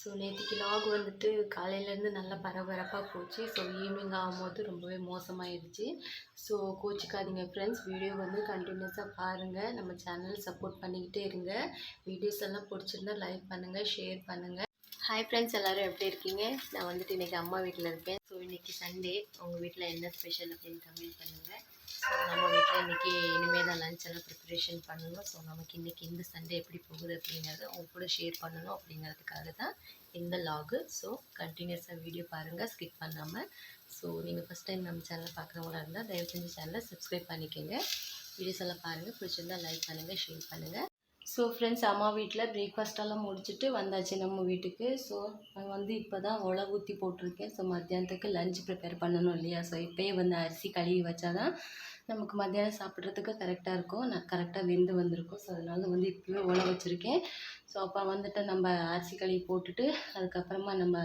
So நேற்றுக்கு lock வந்துட்டு காலையிலேருந்து நல்லா பரபரப்பாக போச்சு. ஸோ ஈவினிங் ஆகும்போது ரொம்பவே மோசமாயிடுச்சு. ஸோ கோச்சிக்காதீங்க ஃப்ரெண்ட்ஸ் வீடியோ வந்து கண்டினியூஸாக பாருங்கள் நம்ம சேனல் சப்போர்ட் பண்ணிக்கிட்டே இருங்க. வீடியோஸ் எல்லாம் பிடிச்சிருந்தா லைக் பண்ணுங்கள் ஷேர் பண்ணுங்கள் ஹாய் ஃப்ரெண்ட்ஸ் எல்லோரும் எப்படி இருக்கீங்க? நான் வந்துட்டு இன்றைக்கி அம்மா வீட்டில் இருக்கேன். ஸோ இன்றைக்கி சண்டே உங்கள் வீட்டில் என்ன ஸ்பெஷல் அப்படின்னு கமெண்ட் பண்ணுங்கள் ஸோ நம்ம வீட்டில் இன்றைக்கி இனிமேல் தான் லஞ்ச் எல்லாம் ப்ரிப்பரேஷன் பண்ணணும். ஸோ நமக்கு இன்றைக்கி இந்த சண்டே எப்படி போகுது அப்படிங்கிறத அவங்க கூட ஷேர் பண்ணணும் அப்படிங்கிறதுக்காக தான் இந்த லாகு ஸோ கண்டினியூஸாக வீடியோ பாருங்கள் ஸ்கிப் பண்ணாமல் ஸோ நீங்கள் ஃபஸ்ட் டைம் நம்ம சேனலை பார்க்குறவங்களா இருந்தால் தயவு செஞ்சு சேனலை சப்ஸ்கிரைப் பண்ணிக்கோங்க. வீடியோஸ் எல்லாம் பாருங்கள் பிடிச்சிருந்தால் லைக் பண்ணுங்கள் ஷேர் பண்ணுங்கள் ஸோ ஃப்ரெண்ட்ஸ் அம்மா வீட்டில் பிரேக்ஃபாஸ்ட்டெல்லாம் முடிச்சுட்டு வந்தாச்சு நம்ம வீட்டுக்கு. ஸோ நான் வந்து இப்போ தான் உழ ஊற்றி போட்டிருக்கேன். ஸோ மத்தியானத்துக்கு லஞ்ச் ப்ரிப்பேர் பண்ணணும் இல்லையா? ஸோ இப்போயே வந்து அரிசி கழுவி வச்சா தான் நமக்கு மத்தியானம் சாப்பிட்றதுக்கு கரெக்டாக இருக்கும். நான் கரெக்டாக வெந்து வந்திருக்கும். ஸோ அதனால வந்து இப்போவே உழ வச்சுருக்கேன். ஸோ அப்போ வந்துட்டு நம்ம அரிசி களி போட்டுட்டு அதுக்கப்புறமா நம்ம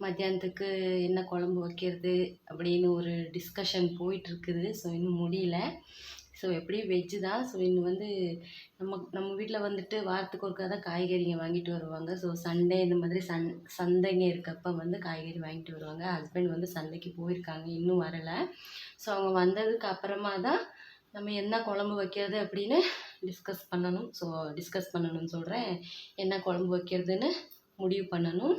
மத்தியானத்துக்கு என்ன குழம்பு வைக்கிறது அப்படின்னு ஒரு டிஸ்கஷன் போயிட்டுருக்குது ஸோ இன்னும் முடியல. ஸோ எப்படியும் வெஜ்ஜு தான்? ஸோ இன்னும் வந்து நம்ம நம்ம வீட்டில் வந்துட்டு வாரத்துக்கு ஒருக்கா தான் காய்கறிங்க வாங்கிட்டு வருவாங்க. ஸோ சண்டே இந்த மாதிரி சன் சந்தைங்க இருக்கப்போ வந்து காய்கறி வாங்கிட்டு வருவாங்க. ஹஸ்பண்ட் வந்து சந்தைக்கு போயிருக்காங்க இன்னும் வரலை. ஸோ அவங்க வந்ததுக்கு அப்புறமா தான் நம்ம என்ன குழம்பு வைக்கிறது அப்படின்னு டிஸ்கஸ் பண்ணணும். ஸோ டிஸ்கஸ் பண்ணணும்னு சொல்கிறேன் என்ன குழம்பு வைக்கிறதுன்னு முடிவு பண்ணணும்.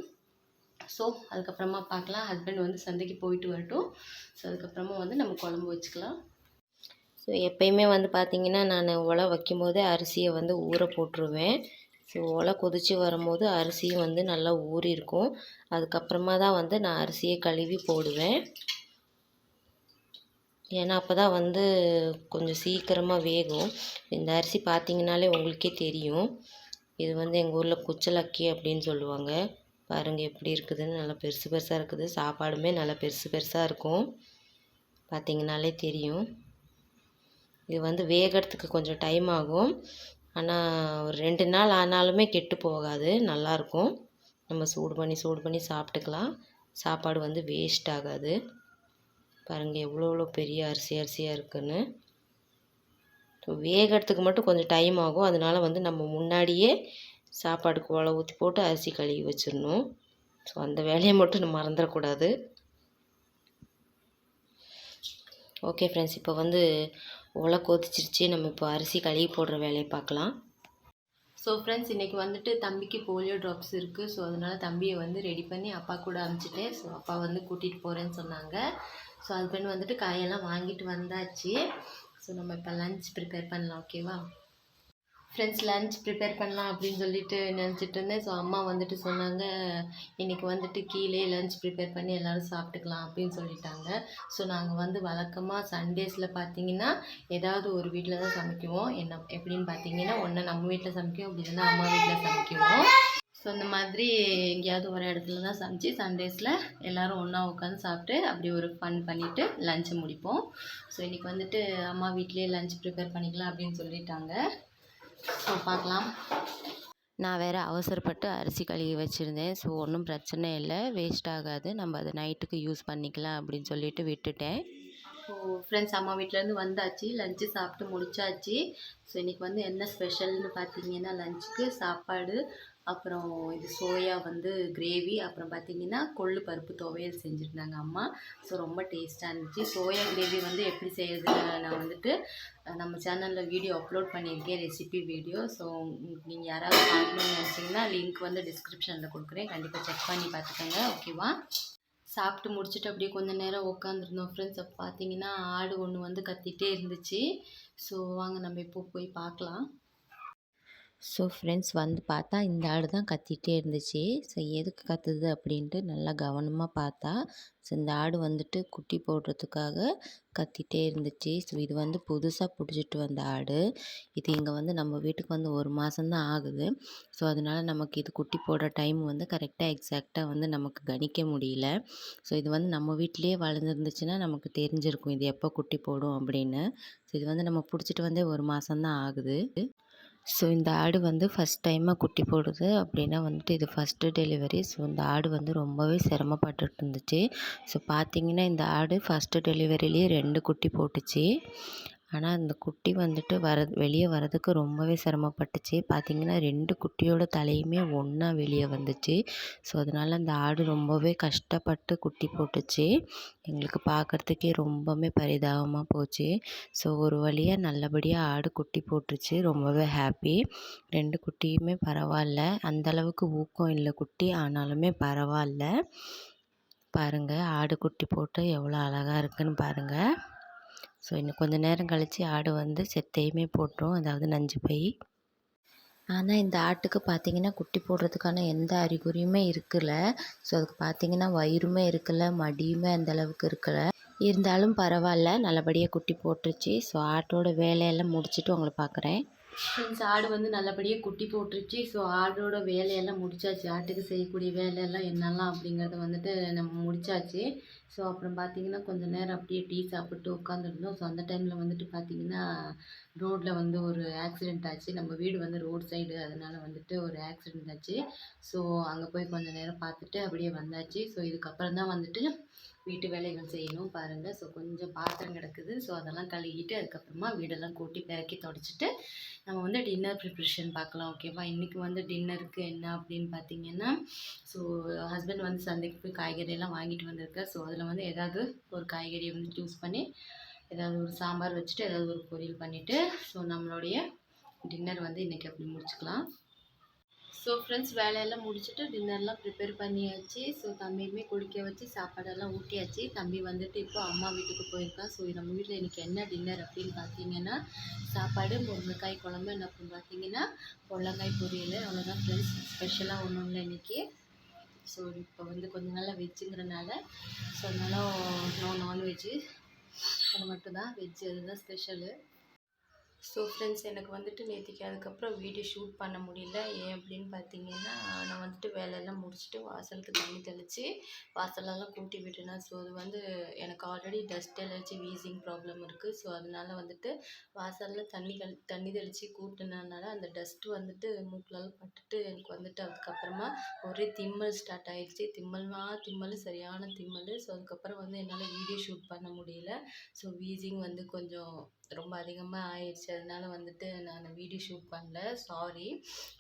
ஸோ அதுக்கப்புறமா பார்க்கலாம். ஹஸ்பண்ட் வந்து சந்தைக்கு போயிட்டு வரட்டும். ஸோ அதுக்கப்புறமா வந்து நம்ம குழம்பு வச்சுக்கலாம். ஸோ எப்பயுமே வந்து பார்த்திங்கன்னா நான் உலை வைக்கும்போதே அரிசியை வந்து ஊற போட்டுருவேன். ஸோ உலை கொதித்து வரும்போது அரிசியும் வந்து நல்லா ஊறி இருக்கும் அதுக்கப்புறமா தான் வந்து நான் அரிசியை கழுவி போடுவேன். ஏன்னா அப்போ தான் வந்து கொஞ்சம் சீக்கிரமாக வேகும். இந்த அரிசி பார்த்திங்கனாலே உங்களுக்கே தெரியும். இது வந்து எங்கள் ஊரில் குச்சலக்கி அப்படின்னு சொல்லுவாங்க. பாருங்கள் எப்படி இருக்குதுன்னு நல்லா பெருசு பெருசாக இருக்குது. சாப்பாடுமே நல்லா பெருசு பெருசாக இருக்கும். பார்த்திங்கனாலே தெரியும். இது வந்து வேகிறதுக்கு கொஞ்சம் டைம் ஆகும். ஆனால் ஒரு ரெண்டு நாள் ஆனாலுமே கெட்டு போகாது. நல்லாயிருக்கும் நம்ம சூடு பண்ணி சூடு பண்ணி சாப்பிட்டுக்கலாம். சாப்பாடு வந்து வேஸ்ட் ஆகாது. பாருங்கள் எவ்வளோ எவ்வளோ பெரிய அரிசி அரிசியாக இருக்குன்னு. வேகிறதுக்கு மட்டும் கொஞ்சம் டைம் ஆகும். அதனால வந்து நம்ம முன்னாடியே சாப்பாடுக்கு உலை ஊற்றி போட்டு அரிசி கழுவி வச்சிடணும். ஸோ அந்த வேலையை மட்டும் நம்ம மறந்துடக்கூடாது. ஓகே ஃப்ரெண்ட்ஸ் இப்போ வந்து ஓலை கொதிச்சிருச்சு நம்ம இப்போ அரிசி கழுவி போடுற வேலையை பார்க்கலாம். ஸோ ஃப்ரெண்ட்ஸ் இன்றைக்கி வந்துட்டு தம்பிக்கு போலியோ ட்ராப்ஸ் இருக்குது ஸோ அதனால் தம்பியை வந்து ரெடி பண்ணி அப்பா கூட அனுப்பிச்சிட்டேன் ஸோ அப்பா வந்து கூட்டிகிட்டு போகிறேன்னு சொன்னாங்க. ஸோ அது பண்ணி வந்துட்டு காயெல்லாம் வாங்கிட்டு வந்தாச்சு. ஸோ நம்ம இப்போ லஞ்ச் ப்ரிப்பேர் பண்ணலாம் ஓகேவா ஃப்ரெண்ட்ஸ் லஞ்ச் ப்ரிப்பேர் பண்ணலாம் அப்படின்னு சொல்லிட்டு நினச்சிட்டு இருந்தேன். ஸோ அம்மா வந்துட்டு சொன்னாங்க இன்றைக்கி வந்துட்டு கீழே லன்ச் ப்ரிப்பேர் பண்ணி எல்லோரும் சாப்பிட்டுக்கலாம் அப்படின்னு சொல்லிட்டாங்க. ஸோ நாங்கள் வந்து வழக்கமாக சண்டேஸில் பார்த்தீங்கன்னா ஏதாவது ஒரு வீட்டில் தான் சமைக்குவோம். என்ன எப்படின்னு பார்த்தீங்கன்னா ஒன்று நம்ம வீட்டில் சமைக்குவோம் அப்படி இல்லைன்னா அம்மா வீட்டில் சமைக்குவோம். ஸோ இந்த மாதிரி எங்கேயாவது ஒரு இடத்துல தான் சமைச்சு சண்டேஸில் எல்லோரும் ஒன்றா உட்காந்து சாப்பிட்டு அப்படி ஒரு ஃபன் பண்ணிவிட்டு லஞ்சை முடிப்போம். ஸோ இன்றைக்கி வந்துட்டு அம்மா வீட்லேயே லஞ்ச் ப்ரிப்பேர் பண்ணிக்கலாம் அப்படின்னு சொல்லிட்டாங்க. ஸோ பார்க்கலாம். நான் வேறு அவசரப்பட்டு அரிசி கழுவி வச்சுருந்தேன். ஸோ ஒன்றும் பிரச்சனை இல்லை. வேஸ்ட் ஆகாது. நம்ம அதை நைட்டுக்கு யூஸ் பண்ணிக்கலாம் அப்படின்னு சொல்லிட்டு விட்டுட்டேன். ஃப்ரெண்ட்ஸ் அம்மா வீட்டிலேருந்து வந்தாச்சு. லஞ்சு சாப்பிட்டு முடிச்சாச்சு. ஸோ இன்றைக்கி வந்து என்ன ஸ்பெஷல்னு பார்த்தீங்கன்னா லஞ்சுக்கு சாப்பாடு அப்புறம் இது சோயா வந்து கிரேவி அப்புறம் பார்த்தீங்கன்னா கொள்ளு பருப்பு துவையல் செஞ்சுருந்தாங்க அம்மா. ஸோ ரொம்ப டேஸ்ட்டாக இருந்துச்சு. சோயா கிரேவி வந்து எப்படி செய்யறதுன்னு நான் வந்துட்டு நம்ம சேனலில் வீடியோ அப்லோட் பண்ணியிருக்கேன் ரெசிபி வீடியோ ஸோ நீங்கள் யாராவது பார்க்கணும்னு நினச்சிங்கன்னா லிங்க் வந்து டிஸ்கிரிப்ஷனில் கொடுக்குறேன். கண்டிப்பாக செக் பண்ணி பார்த்துக்கோங்க. ஓகேவா சாப்பிட்டு முடிச்சுட்டு அப்படியே கொஞ்ச நேரம் உட்காந்துருந்தோம் ஃப்ரெண்ட்ஸ் அப்போ பார்த்தீங்கன்னா ஆடு ஒன்று வந்து கத்திகிட்டே இருந்துச்சு. ஸோ வாங்க நம்ம இப்போ போய் பார்க்கலாம். ஸோ ஃப்ரெண்ட்ஸ் வந்து பார்த்தா இந்த ஆடு தான் கத்திகிட்டே இருந்துச்சு. ஸோ எதுக்கு கத்துது அப்படின்ட்டு நல்லா கவனமாக பார்த்தா ஸோ இந்த ஆடு வந்துட்டு குட்டி போடுறதுக்காக கத்திகிட்டே இருந்துச்சு. ஸோ இது வந்து புதுசாக பிடிச்சிட்டு வந்த ஆடு. இது இங்கே வந்து நம்ம வீட்டுக்கு வந்து ஒரு மாதம்தான் ஆகுது. ஸோ அதனால் நமக்கு இது குட்டி போடுற டைம் வந்து கரெக்டாக எக்ஸாக்டாக வந்து நமக்கு கணிக்க முடியல. ஸோ இது வந்து நம்ம வீட்டிலேயே வளர்ந்துருந்துச்சுன்னா நமக்கு தெரிஞ்சிருக்கும் இது எப்போ குட்டி போடும் அப்படின்னு. ஸோ இது வந்து நம்ம பிடிச்சிட்டு வந்தே ஒரு மாதம்தான் ஆகுது. ஸோ இந்த ஆடு வந்து ஃபஸ்ட் டைமாக குட்டி போடுது. அப்படின்னா வந்துட்டு இது ஃபஸ்ட்டு டெலிவரி ஸோ இந்த ஆடு வந்து ரொம்பவே சிரமப்பட்டுட்டு இருந்துச்சு. ஸோ பார்த்தீங்கன்னா இந்த ஆடு ஃபஸ்ட்டு டெலிவரிலேயே ரெண்டு குட்டி போட்டுச்சு. ஆனால் அந்த குட்டி வந்துட்டு வர வெளியே வரதுக்கு ரொம்பவே சிரமப்பட்டுச்சு. பார்த்திங்கன்னா ரெண்டு குட்டியோட தலையுமே ஒன்றா வெளியே வந்துச்சு. ஸோ அதனால் அந்த ஆடு ரொம்பவே கஷ்டப்பட்டு குட்டி போட்டுச்சு. எங்களுக்கு பார்க்குறதுக்கே ரொம்பவுமே பரிதாபமாக போச்சு. ஸோ ஒரு வழியாக நல்லபடியாக ஆடு குட்டி போட்டுருச்சு. ரொம்பவே ஹாப்பி ரெண்டு குட்டியுமே பரவாயில்ல அந்தளவுக்கு ஊக்கம் இல்லை குட்டி. ஆனாலுமே பரவாயில்ல பாருங்கள் ஆடு குட்டி போட்டு எவ்வளோ அழகாக இருக்குன்னு பாருங்கள் ஸோ இன்னும் கொஞ்சம் நேரம் கழித்து ஆடு வந்து செத்தையுமே போட்டுரும். அதாவது நஞ்சு போய் ஆனால் இந்த ஆட்டுக்கு பார்த்தீங்கன்னா குட்டி போடுறதுக்கான எந்த அறிகுறியுமே இருக்கல. ஸோ அதுக்கு பார்த்தீங்கன்னா வயிறுமே இருக்கல மடியுமே அந்த அளவுக்கு இருக்கல. இருந்தாலும் பரவாயில்ல நல்லபடியாக குட்டி போட்டுருச்சு. ஸோ ஆட்டோட வேலையெல்லாம் முடிச்சுட்டு உங்களை பார்க்குறேன் ஃப்ரெண்ட்ஸ் ஆடு வந்து நல்லபடியாக குட்டி போட்டுருச்சு. ஸோ ஆடோட வேலையெல்லாம் முடிச்சாச்சு. ஆட்டுக்கு செய்யக்கூடிய வேலையெல்லாம் என்னெல்லாம் அப்படிங்கிறத வந்துட்டு நம்ம முடிச்சாச்சு. ஸோ அப்புறம் பார்த்தீங்கன்னா கொஞ்சம் நேரம் அப்படியே டீ சாப்பிட்டு உட்காந்துருந்தோம் ஸோ அந்த டைமில் வந்துட்டு பார்த்தீங்கன்னா ரோட்டில் வந்து ஒரு ஆக்சிடெண்ட் ஆச்சு. நம்ம வீடு வந்து ரோட் சைடு அதனால் வந்துட்டு ஒரு ஆக்சிடெண்ட் ஆச்சு. ஸோ அங்கே போய் கொஞ்சம் நேரம் பார்த்துட்டு அப்படியே வந்தாச்சு. ஸோ இதுக்கப்புறம் தான் வந்துட்டு வீட்டு வேலைகள் செய்யணும் பாருங்கள் ஸோ கொஞ்சம் பாத்திரம் கிடக்குது. ஸோ அதெல்லாம் கழுவிட்டு அதுக்கப்புறமா வீடெல்லாம் கூட்டி பிறக்கி தொடச்சிட்டு நம்ம வந்து டின்னர் ப்ரிப்ரேஷன் பார்க்கலாம் ஓகேவா இன்றைக்கி வந்து டின்னருக்கு என்ன அப்படின்னு பார்த்தீங்கன்னா ஸோ ஹஸ்பண்ட் வந்து சந்தைக்கு போய் காய்கறியெல்லாம் வாங்கிட்டு வந்திருக்கார். ஸோ அதில் வந்து ஏதாவது ஒரு காய்கறியை வந்து சூஸ் பண்ணி ஏதாவது ஒரு சாம்பார் வச்சுட்டு ஏதாவது ஒரு பொரியல் பண்ணிவிட்டு ஸோ நம்மளுடைய டின்னர் வந்து இன்றைக்கி அப்படி முடிச்சுக்கலாம். ஸோ ஃப்ரெண்ட்ஸ் வேலையெல்லாம் முடிச்சுட்டு டின்னர்லாம் ப்ரிப்பேர் பண்ணியாச்சு. ஸோ தம்பியுமே குளிக்க வச்சு சாப்பாடெல்லாம் ஊட்டியாச்சு. தம்பி வந்துட்டு இப்போ அம்மா வீட்டுக்கு போயிருக்கான். ஸோ நம்ம வீட்டில் இன்றைக்கி என்ன டின்னர் அப்படின்னு பார்த்தீங்கன்னா சாப்பாடு முருங்கைக்காய் குழம்பு என்ன அப்படின்னு பார்த்தீங்கன்னா பொள்ளங்காய் பொரியல். அவ்வளோதான் ஃப்ரெண்ட்ஸ் ஸ்பெஷலாக ஒன்றும் இல்லை இன்றைக்கி ஸோ இப்போ வந்து கொஞ்ச நாளாக வெஜ்ஜுங்கிறனால ஸோ அதனால நோ நான்வெஜ்ஜு அது மட்டும்தான். வெஜ்ஜு அதுதான் ஸ்பெஷலு ஸோ ஃப்ரெண்ட்ஸ் எனக்கு வந்துட்டு நேற்றுக்கு அதுக்கப்புறம் வீடியோ ஷூட் பண்ண முடியல. ஏன் அப்படின்னு பார்த்தீங்கன்னா நான் வந்துட்டு வேலையெல்லாம் முடிச்சுட்டு வாசலுக்கு தண்ணி தெளித்து வாசலெல்லாம் கூட்டி விட்டுனேன் ஸோ அது வந்து எனக்கு already dust allergy wheezing problem இருக்குது ஸோ அதனால் வந்துட்டு வாசலில் தண்ணி கழி தண்ணி தெளித்து கூட்டினதுனால அந்த டஸ்ட்டு வந்துட்டு மூக்கிலலாம் பட்டுட்டு எனக்கு வந்துட்டு அதுக்கப்புறமா ஒரே திம்மல் ஸ்டார்ட் ஆகிடுச்சி திம்மல்னா திம்மல் சரியான திம்மல். ஸோ அதுக்கப்புறம் வந்து என்னால் வீடியோ ஷூட் பண்ண முடியல. ஸோ வீசிங் வந்து கொஞ்சம் ரொம்ப அதிகமாக ஆயிடுச்சு. அதனால வந்துட்டு நான் வீடியோ ஷூட் பண்ணல. சாரி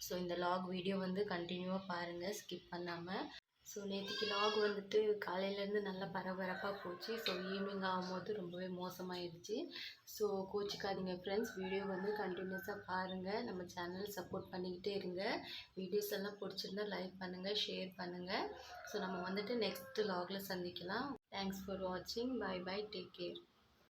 ஸோ இந்த லாக் வீடியோ வந்து கண்டினியூவாக பாருங்கள் ஸ்கிப் பண்ணாமல் ஸோ நேற்றுக்கு லாக் வந்துட்டு காலையிலேருந்து நல்லா பரபரப்பாக போச்சு. ஸோ ஈவினிங் ஆகும்போது ரொம்பவே மோசமாயிடுச்சு ஸோ கோச்சிக்காதீங்க ஃப்ரெண்ட்ஸ் வீடியோ வந்து கண்டினியூஸாக பாருங்கள் நம்ம சேனல் சப்போர்ட் பண்ணிக்கிட்டே இருங்க. வீடியோஸ் எல்லாம் பிடிச்சிருந்தா லைக் பண்ணுங்கள் ஷேர் பண்ணுங்கள் ஸோ நம்ம வந்துட்டு நெக்ஸ்ட் லாகில் சந்திக்கலாம். தேங்க்ஸ் ஃபார் வாட்சிங் பை பை டேக் கேர்